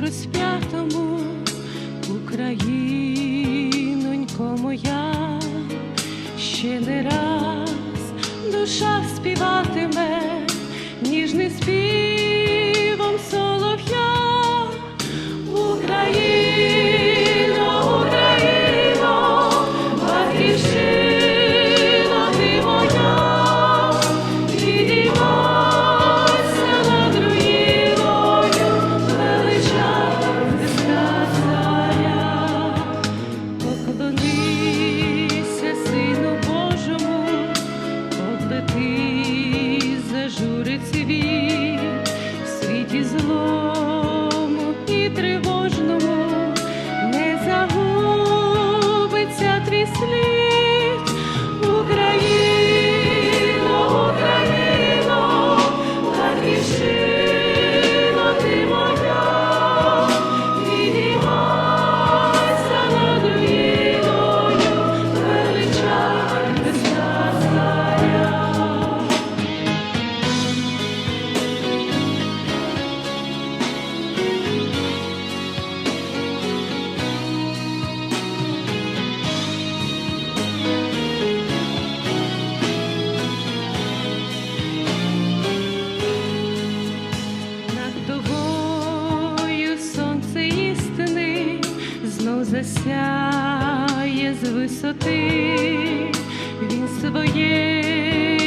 розп'ятому Українонько моя, ще не раз душа співатиме. тобою сонце істини знов засяє з висоти він своє.